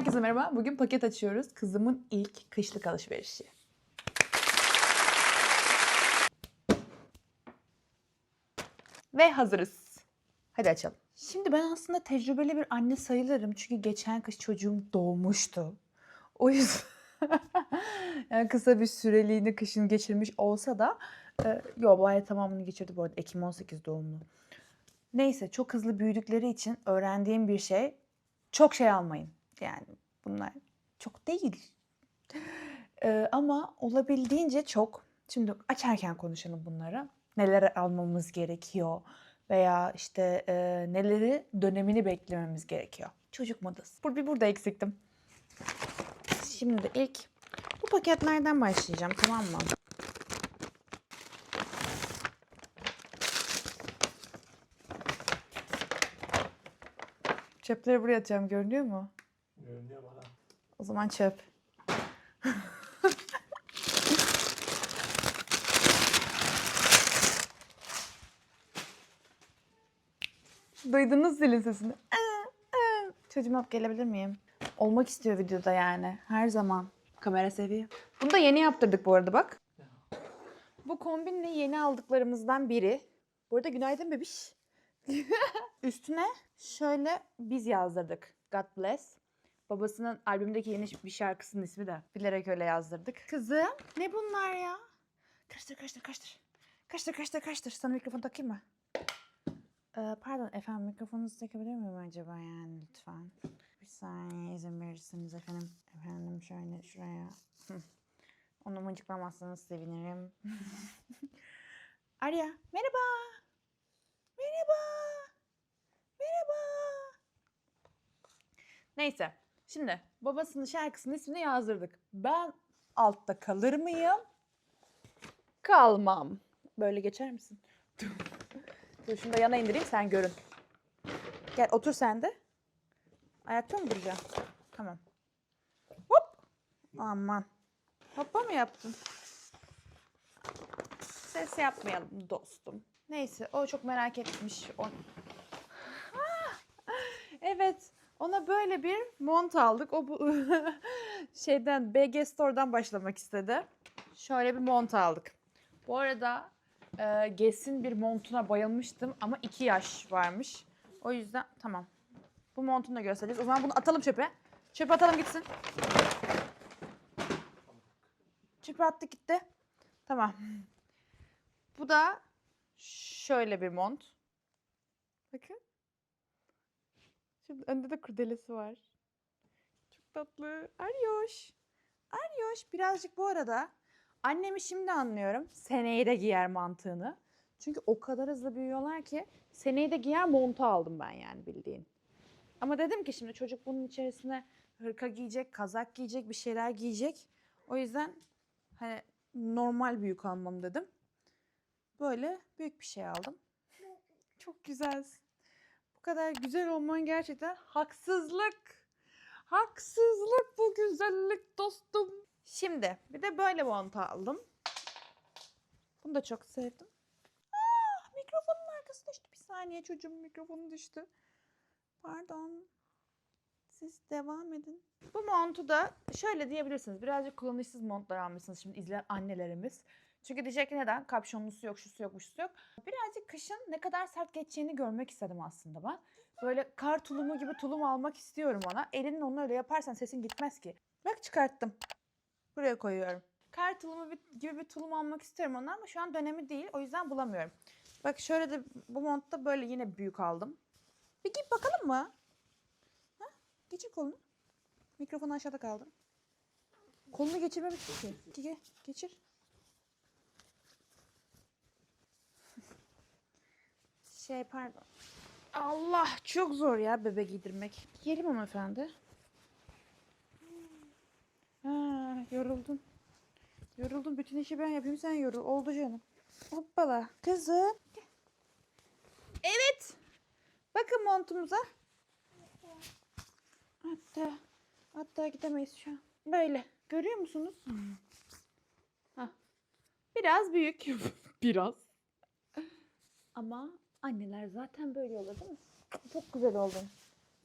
Herkese merhaba. Bugün paket açıyoruz. Kızımın ilk kışlık alışverişi. Ve hazırız. Hadi açalım. Şimdi ben aslında tecrübeli bir anne sayılırım. Çünkü geçen kış çocuğum doğmuştu. O yüzden yani kısa bir süreliğine kışın geçirmiş olsa da e, yo ay tamamını geçirdi bu arada. Ekim 18 doğumlu. Neyse çok hızlı büyüdükleri için öğrendiğim bir şey çok şey almayın. Yani bunlar çok değil. Ee, ama olabildiğince çok. Şimdi açarken konuşalım bunları. Neler almamız gerekiyor veya işte e, neleri dönemini beklememiz gerekiyor. Çocuk modası. Bur- Bir burada eksiktim. Şimdi ilk bu paketlerden başlayacağım tamam mı? Çöpleri buraya atacağım görünüyor mu? Görünüyor bana. O zaman çöp. Duydunuz zilin sesini. Çocuğum alıp gelebilir miyim? Olmak istiyor videoda yani. Her zaman. Kamera seviyor. Bunu da yeni yaptırdık bu arada bak. Bu kombinle yeni aldıklarımızdan biri. Bu arada günaydın bebiş. Üstüne şöyle biz yazdırdık. God bless. Babasının albümdeki yeni bir şarkısının ismi de. Bilerek öyle yazdırdık. Kızım ne bunlar ya? Karıştır karıştır karıştır. Karıştır karıştır karıştır. Sana mikrofon takayım mı? Ee, pardon efendim mikrofonunuzu takabilir miyim acaba yani lütfen? Bir saniye izin verirsiniz efendim. Efendim şöyle şuraya. Onu mıncıklamazsanız sevinirim. Arya merhaba. Merhaba. Merhaba. Neyse. Şimdi babasının şarkısının ismini yazdırdık. Ben altta kalır mıyım? Kalmam. Böyle geçer misin? Dur şunu da yana indireyim sen görün. Gel otur sen de. Ayakta mı duracaksın? Tamam. Hop. Aman. Hoppa mı yaptın? Ses yapmayalım dostum. Neyse o çok merak etmiş. O... Ah! Evet. Ona böyle bir mont aldık. O bu şeyden BG Store'dan başlamak istedi. Şöyle bir mont aldık. Bu arada e, Guess'in bir montuna bayılmıştım ama iki yaş varmış. O yüzden tamam. Bu montunu da göstereceğiz. O zaman bunu atalım çöpe. Çöpe atalım gitsin. Çöpe attık gitti. Tamam. Bu da şöyle bir mont. Bakın. Şimdi önde de kurdelesi var. Çok tatlı. Aryoş. Aryoş birazcık bu arada annemi şimdi anlıyorum. Seneyi de giyer mantığını. Çünkü o kadar hızlı büyüyorlar ki seneyi de giyer montu aldım ben yani bildiğin. Ama dedim ki şimdi çocuk bunun içerisine hırka giyecek, kazak giyecek, bir şeyler giyecek. O yüzden hani normal büyük almam dedim. Böyle büyük bir şey aldım. Çok güzelsin. Bu kadar güzel olman gerçekten haksızlık. Haksızlık bu güzellik dostum. Şimdi bir de böyle mont aldım. Bunu da çok sevdim. Aa, mikrofonun arkası düştü. Bir saniye çocuğum mikrofonu düştü. Pardon. Siz devam edin. Bu montu da şöyle diyebilirsiniz. Birazcık kullanışsız montlar almışsınız şimdi izleyen annelerimiz. Çünkü diyecek ki neden? Kapşonlusu yok, şusu yok, busu yok. Birazcık kışın ne kadar sert geçeceğini görmek istedim aslında ben. Böyle kar tulumu gibi tulum almak istiyorum ona. Elinin onu öyle yaparsan sesin gitmez ki. Bak çıkarttım. Buraya koyuyorum. Kar tulumu gibi bir tulum almak istiyorum ona ama şu an dönemi değil. O yüzden bulamıyorum. Bak şöyle de bu montta böyle yine büyük aldım. Bir git bakalım mı? Ha? Geçir kolunu. Mikrofon aşağıda kaldı. Kolunu geçirmemişsin ki. Ge- geçir. Şey pardon. Allah çok zor ya bebe giydirmek. Giyelim hanımefendi. Ha, yoruldun. Yoruldun. Bütün işi ben yapayım sen yorul. Oldu canım. Hoppala. Kızım. Evet. Bakın montumuza. Hatta hatta gidemeyiz şu an. Böyle. Görüyor musunuz? Hah. Biraz büyük. Biraz. Ama anneler zaten böyle olur değil mi? Çok güzel oldun.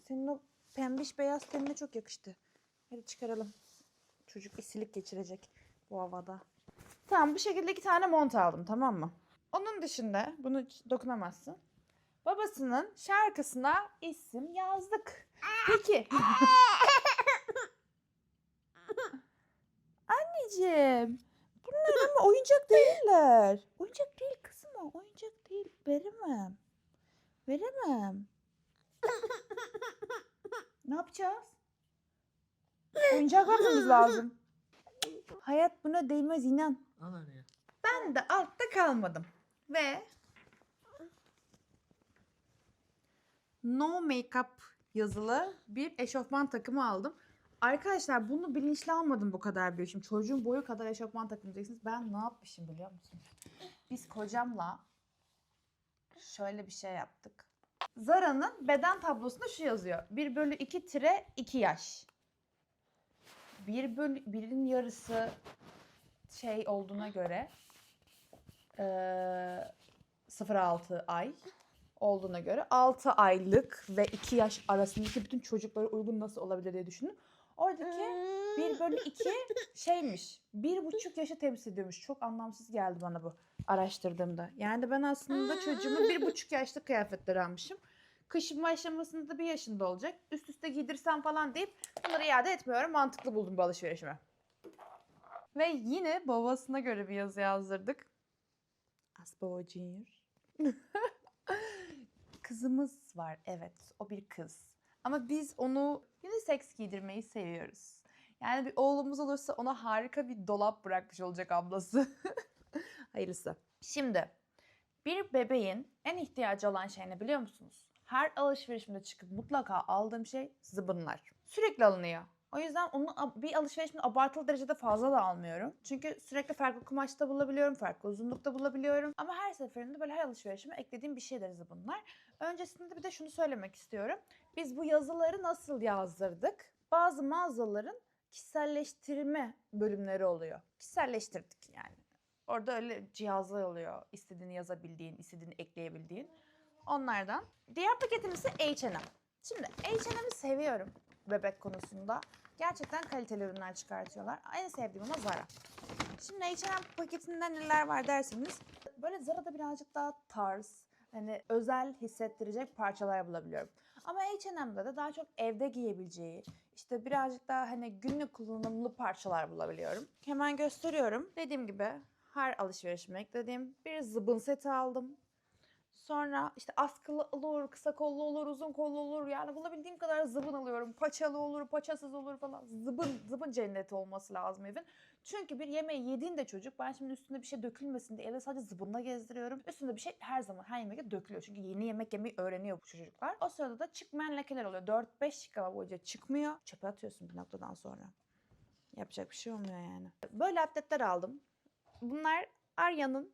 Senin o pembiş beyaz tenine çok yakıştı. Hadi çıkaralım. Çocuk isilik geçirecek bu havada. Tamam bu şekilde iki tane mont aldım tamam mı? Onun dışında bunu hiç dokunamazsın. Babasının şarkısına isim yazdık. Peki. Anneciğim. Bunlar ama oyuncak değiller. Oyuncak değil kızım o. Oyuncak değil. Veremem. Veremem. ne yapacağız? Oyuncak yapmamız lazım. Hayat buna değmez inan. Al araya. Ben de altta kalmadım. Ve no makeup yazılı bir eşofman takımı aldım. Arkadaşlar bunu bilinçli almadım bu kadar büyük. Şimdi çocuğun boyu kadar eşofman takımı diyeceksiniz. Ben ne yapmışım biliyor musunuz? Biz kocamla şöyle bir şey yaptık. Zara'nın beden tablosunda şu yazıyor. 1 bölü 2 tire 2 yaş. 1 bölü 1'in yarısı şey olduğuna göre eee 0-6 ay olduğuna göre 6 aylık ve 2 yaş arasındaki bütün çocuklara uygun nasıl olabilir diye düşündüm. Oradaki 1 bölü 2 şeymiş. 1,5 yaşı temsil ediyormuş. Çok anlamsız geldi bana bu araştırdığımda. Yani ben aslında çocuğumu 1,5 yaşta kıyafetler almışım. Kışın başlamasında da bir yaşında olacak. Üst üste giydirsem falan deyip bunları iade etmiyorum. Mantıklı buldum bu alışverişimi. Ve yine babasına göre bir yazı yazdırdık. Asbaba Junior. Kızımız var evet o bir kız. Ama biz onu unisex giydirmeyi seviyoruz. Yani bir oğlumuz olursa ona harika bir dolap bırakmış olacak ablası. Hayırlısı. Şimdi bir bebeğin en ihtiyacı olan şey ne biliyor musunuz? Her alışverişimde çıkıp mutlaka aldığım şey zıbınlar. Sürekli alınıyor. O yüzden onu bir alışverişimde abartılı derecede fazla da almıyorum. Çünkü sürekli farklı kumaşta bulabiliyorum, farklı uzunlukta bulabiliyorum. Ama her seferinde böyle her alışverişime eklediğim bir şeyler zıbınlar. Öncesinde bir de şunu söylemek istiyorum. Biz bu yazıları nasıl yazdırdık? Bazı mağazaların kişiselleştirme bölümleri oluyor. Kişiselleştirdik yani. Orada öyle cihazlar oluyor. İstediğini yazabildiğin, istediğini ekleyebildiğin. Onlardan. Diğer paketim ise H&M. Şimdi H&M'i seviyorum bebek konusunda. Gerçekten kaliteli ürünler çıkartıyorlar. En sevdiğim ama Zara. Şimdi H&M paketinden neler var derseniz böyle Zara'da birazcık daha tarz, hani özel hissettirecek parçalar bulabiliyorum. Ama H&M'de de daha çok evde giyebileceği, işte birazcık daha hani günlük kullanımlı parçalar bulabiliyorum. Hemen gösteriyorum. Dediğim gibi her alışverişime eklediğim bir zıbın seti aldım. Sonra işte askılı olur, kısa kollu olur, uzun kollu olur. Yani bulabildiğim kadar zıbın alıyorum. Paçalı olur, paçasız olur falan. Zıbın, zıbın cenneti olması lazım evin. Çünkü bir yemeği yediğinde çocuk ben şimdi üstünde bir şey dökülmesin diye evde sadece zıbınla gezdiriyorum. Üstünde bir şey her zaman her yemekte dökülüyor. Çünkü yeni yemek yemeyi öğreniyor bu çocuklar. O sırada da çıkmayan lekeler oluyor. 4-5 dakika boyunca çıkmıyor. Çöpe atıyorsun bir noktadan sonra. Yapacak bir şey olmuyor yani. Böyle atletler aldım. Bunlar Arya'nın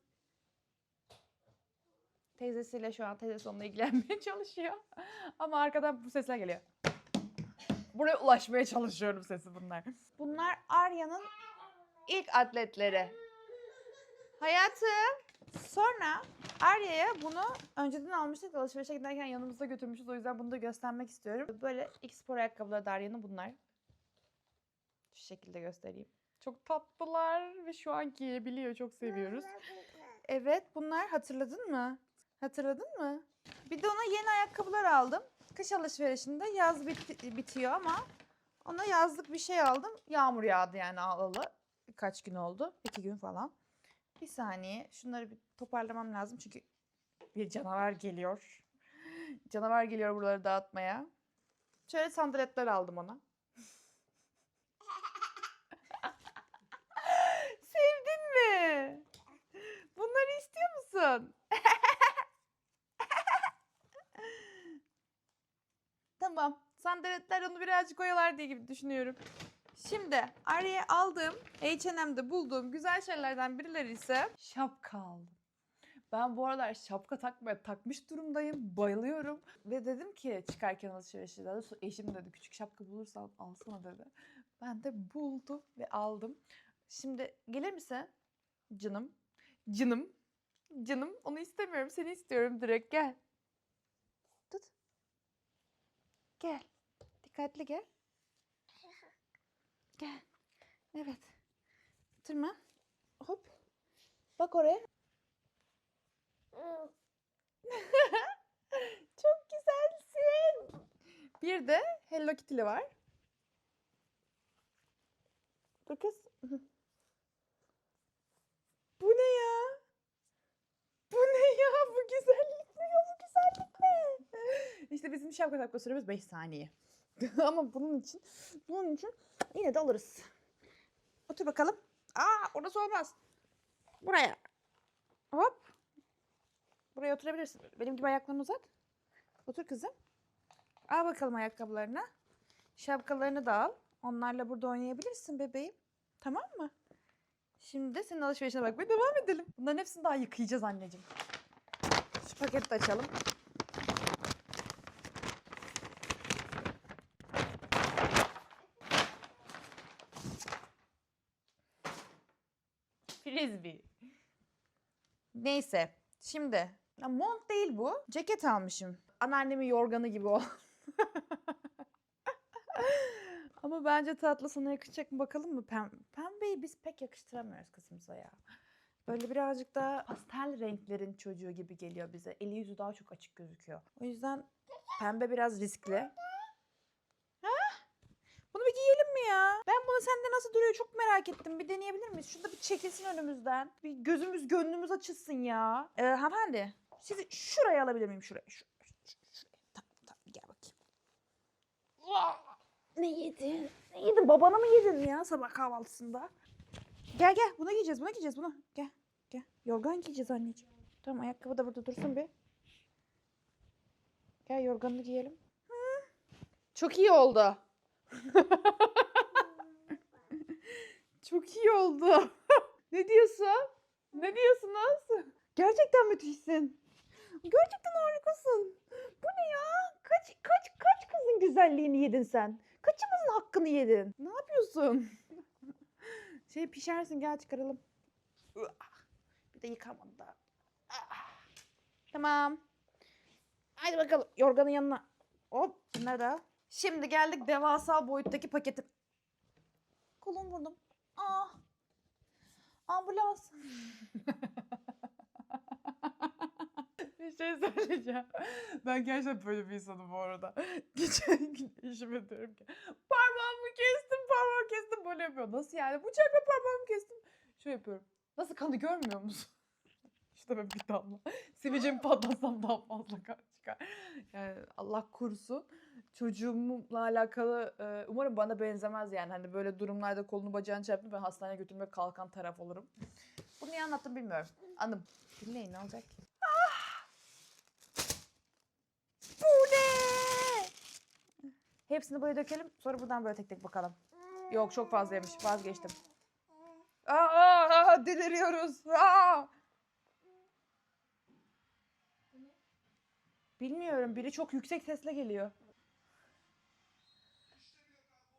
teyzesiyle şu an teyzesi onunla ilgilenmeye çalışıyor. Ama arkadan bu sesler geliyor. Buraya ulaşmaya çalışıyorum sesi bunlar. Bunlar Arya'nın ilk atletleri. Hayatım. Sonra Arya'ya bunu önceden almıştık alışverişe giderken yanımızda götürmüşüz. O yüzden bunu da göstermek istiyorum. Böyle ilk spor ayakkabıları da Arya'nın bunlar. Şu şekilde göstereyim. Çok tatlılar ve şu an giyebiliyor. Çok seviyoruz. Evet bunlar hatırladın mı? Hatırladın mı? Bir de ona yeni ayakkabılar aldım. Kış alışverişinde yaz bitti- bitiyor ama ona yazlık bir şey aldım. Yağmur yağdı yani alalı. Kaç gün oldu? İki gün falan. Bir saniye. Şunları bir toparlamam lazım çünkü bir canavar geliyor. Canavar geliyor buraları dağıtmaya. Şöyle sandaletler aldım ona. Sevdin mi? Bunları istiyor musun? tamam. Sandaletler onu birazcık oyalar diye gibi düşünüyorum. Şimdi Arya'ya aldığım H&M'de bulduğum güzel şeylerden birileri ise şapka aldım. Ben bu aralar şapka takmaya takmış durumdayım. Bayılıyorum. Ve dedim ki çıkarken alışverişe daha doğrusu eşim dedi küçük şapka bulursan alsana dedi. Ben de buldum ve aldım. Şimdi gelir misin? Canım. Canım. Canım onu istemiyorum. Seni istiyorum direkt gel. Tut. Gel. Dikkatli gel. Gel. Evet. Tırman. Hop. Bak oraya. Çok güzelsin. Bir de Hello Kitty'li var. Dur kız. Bu ne ya? Bu ne ya? Bu güzellik ne ya? Bu güzellik ne? İşte bizim şapka takma süremiz 5 saniye. Ama bunun için bunun için yine de alırız. Otur bakalım. Aa orası olmaz. Buraya. Hop. Buraya oturabilirsin. Benim gibi ayaklarını uzat. Otur kızım. Al bakalım ayakkabılarını. Şapkalarını da al. Onlarla burada oynayabilirsin bebeğim. Tamam mı? Şimdi de senin alışverişine bakmaya devam edelim. Bunların hepsini daha yıkayacağız anneciğim. Şu paketi de açalım. Frisbee. Neyse. Şimdi. Ya mont değil bu. Ceket almışım. Anneannemin yorganı gibi o. Ama bence tatlı sana yakışacak mı bakalım mı? Pem pembeyi biz pek yakıştıramıyoruz kızımıza ya. Böyle birazcık daha pastel renklerin çocuğu gibi geliyor bize. Eli yüzü daha çok açık gözüküyor. O yüzden pembe biraz riskli. Bunu bir giyelim mi ya? Bunu sende nasıl duruyor çok merak ettim. Bir deneyebilir miyiz? Şurada bir çekilsin önümüzden. Bir gözümüz gönlümüz açılsın ya. Ee, hanımefendi sizi şuraya alabilir miyim? Şuraya. Şu, şu- şuraya. Tamam tamam gel bakayım. Ne yedin? Ne yedin? Babana mı yedin ya sabah kahvaltısında? Gel gel bunu giyeceğiz bunu giyeceğiz bunu. Gel gel. Yorgan giyeceğiz anneciğim. Tamam ayakkabı da burada dursun bir. Gel yorganını giyelim. Hı. Çok iyi oldu. Çok iyi oldu. ne diyorsun? Ne diyorsunuz? Gerçekten müthişsin. Gerçekten harikasın. Bu ne ya? Kaç kaç kaç kızın güzelliğini yedin sen? Kaçımızın hakkını yedin? Ne yapıyorsun? Şey pişersin gel çıkaralım. Bir de yıkamadı da. Tamam. Haydi bakalım yorganın yanına. Hop bunları da. Şimdi geldik devasa boyuttaki paketim. Kolum vurdum. Ah. Ambulans. bir şey söyleyeceğim. Ben gerçekten böyle bir insanım bu arada. Geçen gün eşime diyorum ki parmağımı kestim parmağımı kestim böyle yapıyor. Nasıl yani bıçakla parmağımı kestim. Şöyle yapıyorum. Nasıl kanı görmüyor musun? işte ben bir damla. Sivilcemi patlatsam daha fazla kan çıkar. Yani Allah korusun. Çocuğumla alakalı e, umarım bana benzemez yani. Hani böyle durumlarda kolunu bacağını çarpıp ben hastaneye götürmeye kalkan taraf olurum. Bunu niye anlattım bilmiyorum. Anım. Dinleyin ne olacak? Ah! Bu ne? Hepsini buraya dökelim. Sonra buradan böyle tek tek bakalım. Yok çok fazlaymış. Vazgeçtim. Aa, aa, deliriyoruz. Aa! Bilmiyorum. Biri çok yüksek sesle geliyor.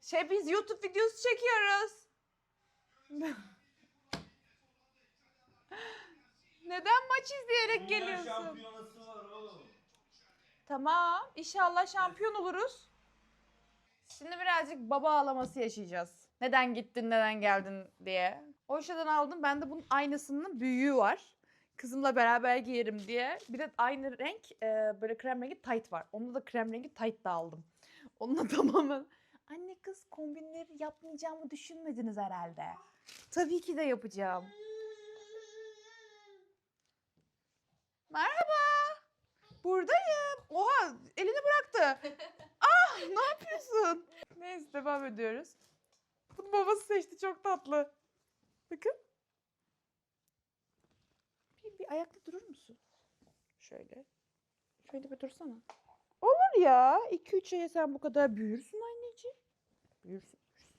Şey biz YouTube videosu çekiyoruz. Neden maç izleyerek geliyorsun? şampiyonası var oğlum. Tamam. İnşallah şampiyon oluruz. Şimdi birazcık baba ağlaması yaşayacağız. Neden gittin, neden geldin diye. Oyşa'dan aldım. Bende bunun aynısının büyüğü var. Kızımla beraber giyerim diye. Bir de aynı renk e, böyle krem rengi tight var. Onda da krem rengi tight da aldım. Onunla tamamen anne kız kombinleri yapmayacağımı düşünmediniz herhalde. Tabii ki de yapacağım. Merhaba. Buradayım. Oha elini bıraktı. ah ne yapıyorsun? Neyse devam ediyoruz. Bunu babası seçti çok tatlı. Bakın. Bir, ayakta durur musun? Şöyle. Şöyle bir dursana. Olur ya. 2-3 aya sen bu kadar büyürsün anneciğim. Büyürsün. büyürsün.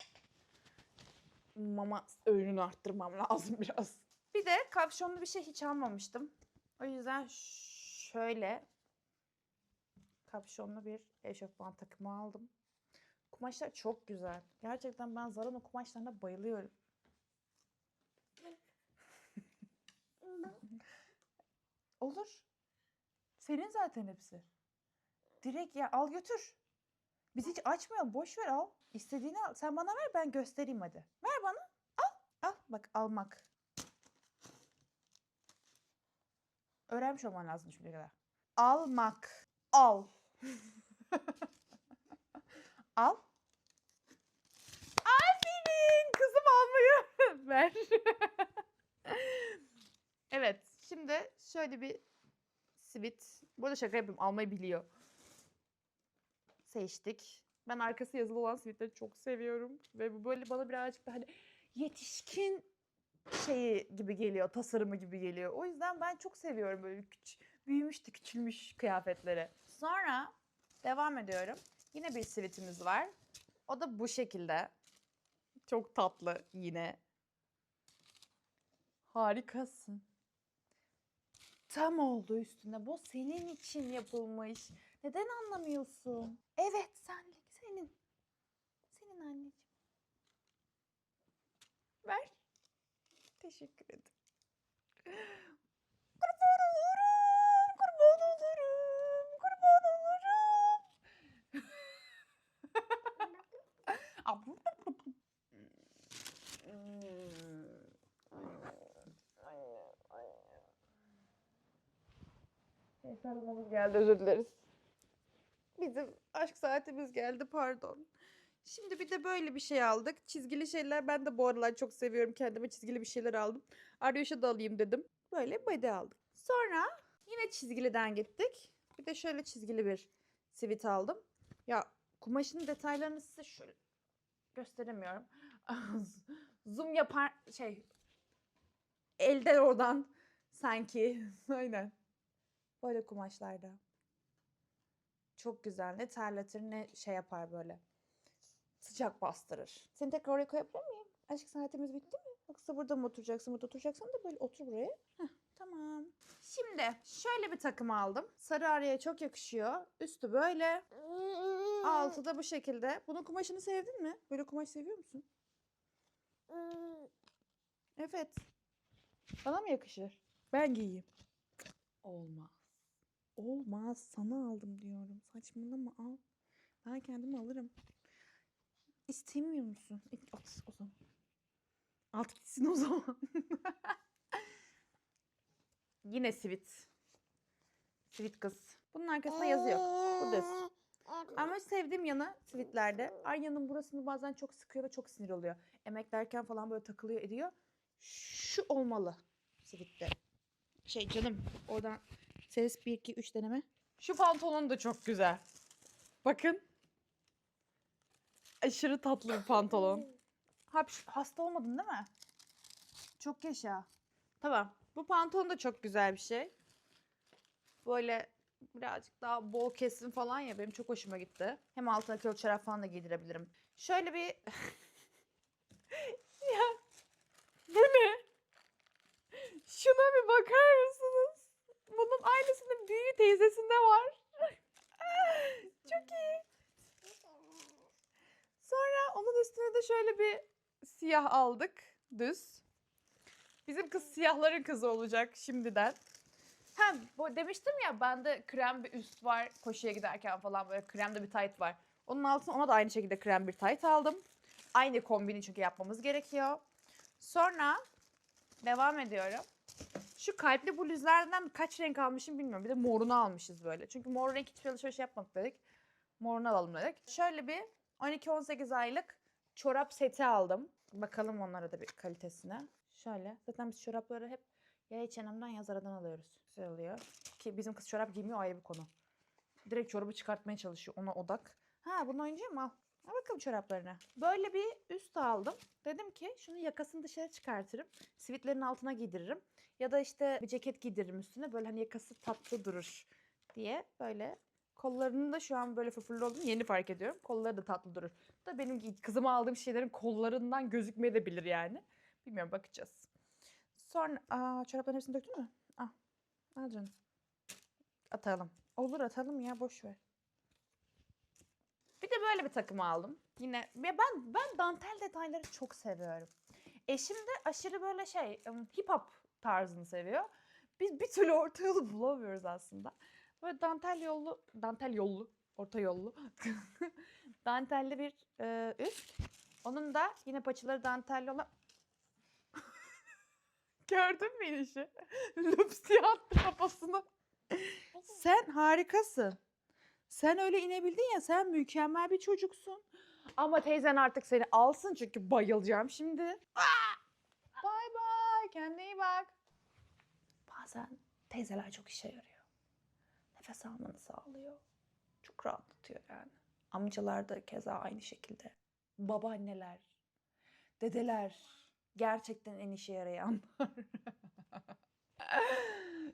Mama öğününü arttırmam lazım biraz. Bir de kapşonlu bir şey hiç almamıştım. O yüzden şöyle kapşonlu bir eşofman takımı aldım. Kumaşlar çok güzel. Gerçekten ben Zara'nın kumaşlarına bayılıyorum. Olur. Senin zaten hepsi. Direkt ya al götür. Biz hiç açmayalım. Boş ver al. İstediğini al. Sen bana ver ben göstereyim hadi. Ver bana. Al. Al. Bak almak. Öğrenmiş olman lazım şimdiye kadar. Almak. Al. al. Aferin. Kızım almayı ver. evet. Şimdi şöyle bir simit. Burada şaka yapayım. Almayı biliyor. Seçtik. Ben arkası yazılı olan simitleri çok seviyorum. Ve bu böyle bana birazcık da hani yetişkin şeyi gibi geliyor. Tasarımı gibi geliyor. O yüzden ben çok seviyorum böyle küç büyümüş de küçülmüş kıyafetleri. Sonra devam ediyorum. Yine bir sivitimiz var. O da bu şekilde. Çok tatlı yine. Harikasın. Tam oldu üstüne. Bu senin için yapılmış. Neden anlamıyorsun? Evet senlik. Senin. Senin anneciğim. Ver. Teşekkür ederim. Kurban olurum. Kurban olurum. Kurban olurum. Aa, Sarılmamız geldi özür dileriz. Bizim aşk saatimiz geldi pardon. Şimdi bir de böyle bir şey aldık. Çizgili şeyler ben de bu aralar çok seviyorum. Kendime çizgili bir şeyler aldım. Arayuş'a da alayım dedim. Böyle body aldım. Sonra yine çizgiliden gittik. Bir de şöyle çizgili bir sivit aldım. Ya kumaşın detaylarını size şöyle gösteremiyorum. Zoom yapar şey elden oradan sanki. Aynen. Böyle kumaşlarda. Çok güzel. Ne terletir ne şey yapar böyle. Sıcak bastırır. Seni tekrar oraya koyabilir miyim? Aşk saatimiz bitti mi? Yoksa burada mı oturacaksın? Burada oturacaksan da böyle otur buraya. Heh, tamam. Şimdi şöyle bir takım aldım. Sarı araya çok yakışıyor. Üstü böyle. Altı da bu şekilde. Bunun kumaşını sevdin mi? Böyle kumaş seviyor musun? Evet. Bana mı yakışır? Ben giyeyim. Olmaz. Olmaz. Sana aldım diyorum. Saçmalama al. Ben kendimi alırım. İstemiyor musun? E, At o zaman. Alt gitsin o zaman. Yine sivit. Sivit kız. Bunun arkasında yazı yok. Bu düz. Ama sevdiğim yanı sivitlerde Arya'nın burasını bazen çok sıkıyor ve çok sinir oluyor. Emeklerken falan böyle takılıyor ediyor. Şu olmalı sivitte. Şey canım oradan ses 1 2 3 deneme. Şu pantolon da çok güzel. Bakın. Aşırı tatlı bir pantolon. Hapş, hasta olmadın değil mi? Çok yaşa. Tamam. Bu pantolon da çok güzel bir şey. Böyle birazcık daha bol kesim falan ya benim çok hoşuma gitti. Hem altına kilo çorap falan da giydirebilirim. Şöyle bir... ya bu ne? Şuna bir bakar mısınız? Bunun aynısının büyüğü teyzesinde var. çok iyi. Sonra onun üstüne de şöyle bir siyah aldık. Düz. Bizim kız siyahların kızı olacak şimdiden. Ha bu demiştim ya bende krem bir üst var koşuya giderken falan böyle kremde bir tayt var. Onun altına ona da aynı şekilde krem bir tayt aldım. Aynı kombini çünkü yapmamız gerekiyor. Sonra devam ediyorum. Şu kalpli bluzlardan kaç renk almışım bilmiyorum. Bir de morunu almışız böyle. Çünkü mor renk hiçbir alışveriş yapmadık dedik. Morunu alalım dedik. Şöyle bir 12-18 aylık çorap seti aldım. Bakalım onlara da bir kalitesine. Şöyle. Zaten biz çorapları hep ya H&M'den ya Zara'dan alıyoruz. Güzel oluyor. Ki bizim kız çorap giymiyor ayrı bir konu. Direkt çorabı çıkartmaya çalışıyor. Ona odak. Ha bunu oynayacağım al. Al bakalım çoraplarına. Böyle bir üst aldım. Dedim ki şunu yakasını dışarı çıkartırım. Sivitlerin altına giydiririm. Ya da işte bir ceket giydiririm üstüne. Böyle hani yakası tatlı durur diye böyle. Kollarının da şu an böyle fırfırlı olduğunu yeni fark ediyorum. Kolları da tatlı durur. Da benim kızıma aldığım şeylerin kollarından gözükmeye de bilir yani. Bilmiyorum bakacağız. Sonra aa çorapların hepsini döktün mü? Al. Al canım. Atalım. Olur atalım ya boş ver. Bir de böyle bir takım aldım. Yine ben ben dantel detayları çok seviyorum. Eşim de aşırı böyle şey hip hop tarzını seviyor. Biz bir türlü orta yolu bulamıyoruz aslında. Böyle dantel yollu, dantel yollu, orta yollu dantelli bir e, üst. Onun da yine paçaları dantelli olan... Gördün mü inişi? Lups diye attı kafasını. Sen harikasın. Sen öyle inebildin ya sen mükemmel bir çocuksun. Ama teyzen artık seni alsın çünkü bayılacağım şimdi. Bay bay kendine iyi bak. Bazen teyzeler çok işe yarıyor. Nefes almanı sağlıyor. Çok rahatlatıyor yani. Amcalar da keza aynı şekilde. Babaanneler, dedeler gerçekten en işe yarayanlar.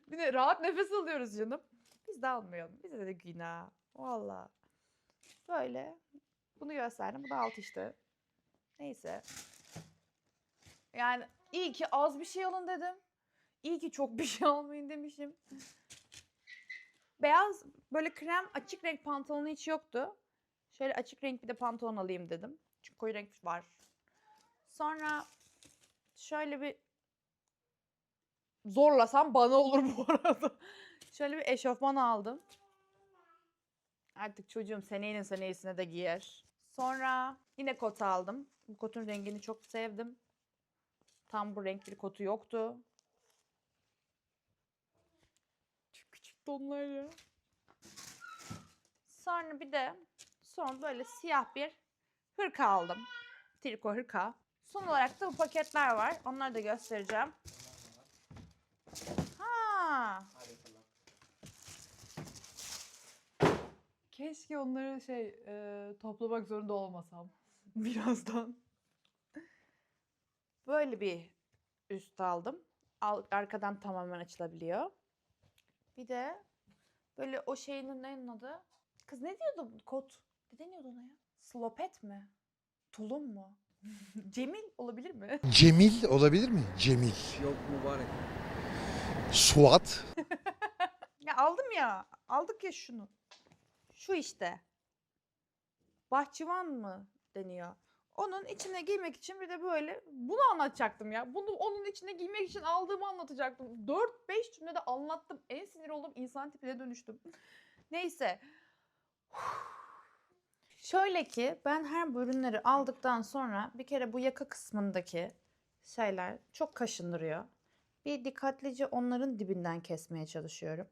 bir de rahat nefes alıyoruz canım. Biz de almayalım. Bize de günah. Valla. Böyle. Bunu gösterdim. Bu da alt işte. Neyse. Yani iyi ki az bir şey alın dedim. İyi ki çok bir şey almayın demişim. Beyaz böyle krem açık renk pantolonu hiç yoktu. Şöyle açık renk bir de pantolon alayım dedim. Çünkü koyu renk var. Sonra şöyle bir zorlasam bana olur bu arada. Şöyle bir eşofman aldım. Artık çocuğum seneyin senesine de giyer. Sonra yine kot aldım. Bu kotun rengini çok sevdim. Tam bu renk bir kotu yoktu. Çok küçük donlar ya. Sonra bir de son böyle siyah bir hırka aldım. Triko hırka. Son olarak da bu paketler var. Onları da göstereceğim. Ha. Keşke onları şey e, toplamak zorunda olmasam. Birazdan. Böyle bir üst aldım. Al- Arkadan tamamen açılabiliyor. Bir de böyle o şeyin neyin adı? Kız ne diyordu kot? Ne deniyordu ona ya? Slopet mi? Tulum mu? Cemil olabilir mi? Cemil olabilir mi? Cemil. Yok mübarek. Suat. ya aldım ya. Aldık ya şunu. Şu işte. Bahçıvan mı deniyor? Onun içine giymek için bir de böyle bunu anlatacaktım ya. Bunu onun içine giymek için aldığımı anlatacaktım. 4-5 cümlede anlattım. En sinir olduğum insan tipine dönüştüm. Neyse. Şöyle ki ben her bu ürünleri aldıktan sonra bir kere bu yaka kısmındaki şeyler çok kaşındırıyor. Bir dikkatlice onların dibinden kesmeye çalışıyorum.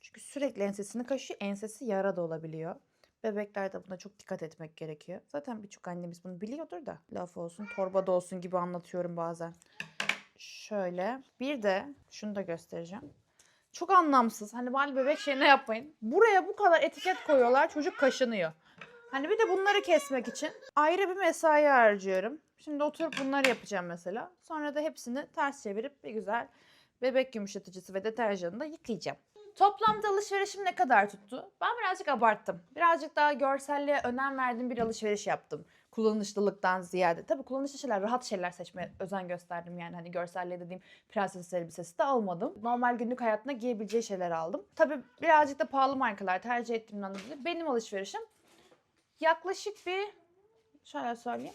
Çünkü sürekli ensesini kaşıyor. Ensesi yara da olabiliyor. Bebeklerde buna çok dikkat etmek gerekiyor. Zaten birçok annemiz bunu biliyordur da. Laf olsun, torbada olsun gibi anlatıyorum bazen. Şöyle. Bir de şunu da göstereceğim. Çok anlamsız. Hani bari bebek şeyine yapmayın. Buraya bu kadar etiket koyuyorlar. Çocuk kaşınıyor. Hani bir de bunları kesmek için ayrı bir mesai harcıyorum. Şimdi oturup bunları yapacağım mesela. Sonra da hepsini ters çevirip bir güzel bebek yumuşatıcısı ve deterjanında yıkayacağım. Toplamda alışverişim ne kadar tuttu? Ben birazcık abarttım. Birazcık daha görselliğe önem verdiğim bir alışveriş yaptım. Kullanışlılıktan ziyade. Tabii kullanışlı şeyler, rahat şeyler seçmeye özen gösterdim yani. Hani görselliğe dediğim prenses elbisesi de almadım. Normal günlük hayatında giyebileceği şeyler aldım. Tabii birazcık da pahalı markalar tercih ettiğimden dolayı benim alışverişim yaklaşık bir şöyle söyleyeyim.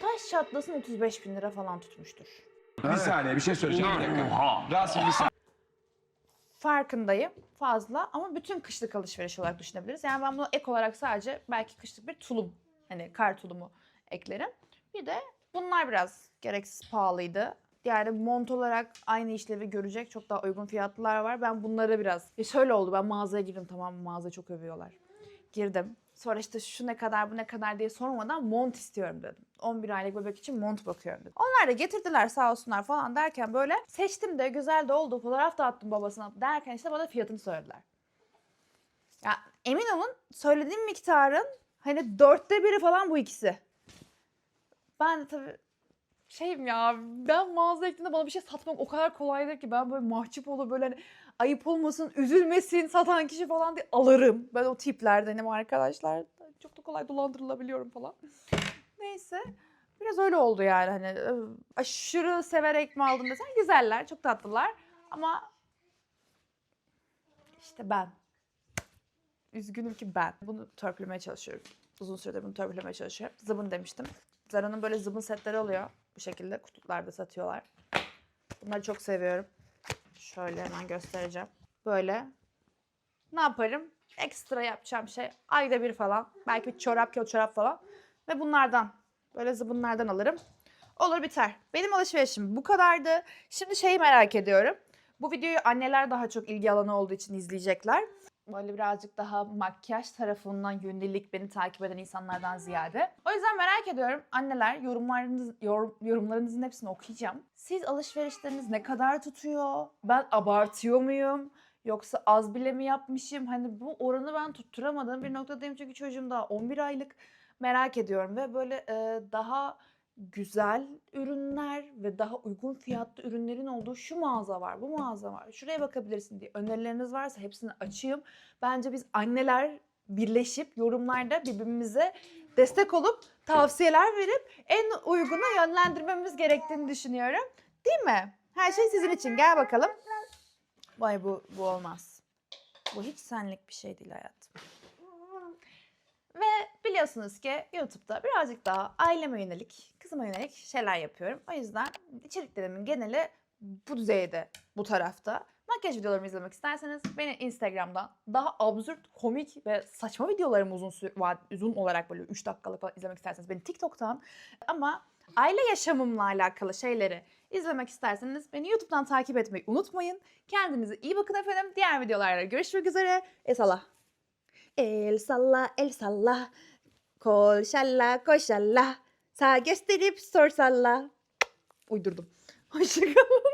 Taş çatlasın 35 bin lira falan tutmuştur. Bir saniye bir şey söyleyeceğim. Bir dakika. Rasim bir saniye. farkındayım fazla ama bütün kışlık alışveriş olarak düşünebiliriz. Yani ben bunu ek olarak sadece belki kışlık bir tulum hani kar tulumu eklerim. Bir de bunlar biraz gereksiz pahalıydı. Yani mont olarak aynı işlevi görecek çok daha uygun fiyatlılar var. Ben bunları biraz... Ya şöyle oldu ben mağazaya girdim tamam mağaza çok övüyorlar. Girdim. Sonra işte şu ne kadar bu ne kadar diye sormadan mont istiyorum dedim. 11 aylık bebek için mont bakıyorum dedim. Onlar da getirdiler sağ olsunlar falan derken böyle seçtim de güzel de oldu fotoğraf da attım babasına derken işte bana fiyatını söylediler. Ya emin olun söylediğim miktarın hani dörtte biri falan bu ikisi. Ben de tabii şeyim ya ben mağaza gittiğimde bana bir şey satmak o kadar kolaydır ki ben böyle mahcup olur böyle hani ayıp olmasın üzülmesin satan kişi falan diye alırım. Ben o tiplerdenim arkadaşlar. Çok da kolay dolandırılabiliyorum falan. Neyse. Biraz öyle oldu yani hani e, aşırı severek mi aldım desen güzeller çok tatlılar ama işte ben üzgünüm ki ben bunu törpülemeye çalışıyorum. Uzun süredir bunu törpülemeye çalışıyorum. Zıbın demiştim. Zara'nın böyle zıbın setleri oluyor. Bu şekilde kutularda satıyorlar. Bunları çok seviyorum. Şöyle hemen göstereceğim. Böyle ne yaparım? Ekstra yapacağım şey ayda bir falan. Belki bir çorap, kilo çorap falan. Ve bunlardan, böyle zıbınlardan alırım. Olur biter. Benim alışverişim bu kadardı. Şimdi şeyi merak ediyorum. Bu videoyu anneler daha çok ilgi alanı olduğu için izleyecekler. Böyle birazcık daha makyaj tarafından gündelik beni takip eden insanlardan ziyade. O yüzden merak ediyorum. Anneler yorumlarınız, yorum- yorumlarınızın hepsini okuyacağım. Siz alışverişleriniz ne kadar tutuyor? Ben abartıyor muyum? Yoksa az bile mi yapmışım? Hani bu oranı ben tutturamadığım bir noktadayım çünkü çocuğum daha 11 aylık. Merak ediyorum ve böyle e, daha güzel ürünler ve daha uygun fiyatlı ürünlerin olduğu şu mağaza var, bu mağaza var. Şuraya bakabilirsin diye önerileriniz varsa hepsini açayım. Bence biz anneler birleşip yorumlarda birbirimize destek olup tavsiyeler verip en uyguna yönlendirmemiz gerektiğini düşünüyorum. Değil mi? Her şey sizin için. Gel bakalım. Vay bu bu olmaz. Bu hiç senlik bir şey değil hayatım. Ve biliyorsunuz ki YouTube'da birazcık daha aileme yönelik, kızıma yönelik şeyler yapıyorum. O yüzden içeriklerimin geneli bu düzeyde, bu tarafta. Makyaj videolarımı izlemek isterseniz beni Instagram'dan daha absürt, komik ve saçma videolarımı uzun uzun olarak böyle 3 dakikalık falan izlemek isterseniz beni TikTok'tan ama aile yaşamımla alakalı şeyleri izlemek isterseniz beni YouTube'dan takip etmeyi unutmayın. Kendinize iyi bakın efendim. Diğer videolarda görüşmek üzere. Esallah. El salla, el salla. Kol şalla, koş şalla. Sağ gösterip sor salla. Uydurdum. Hoşçakalın.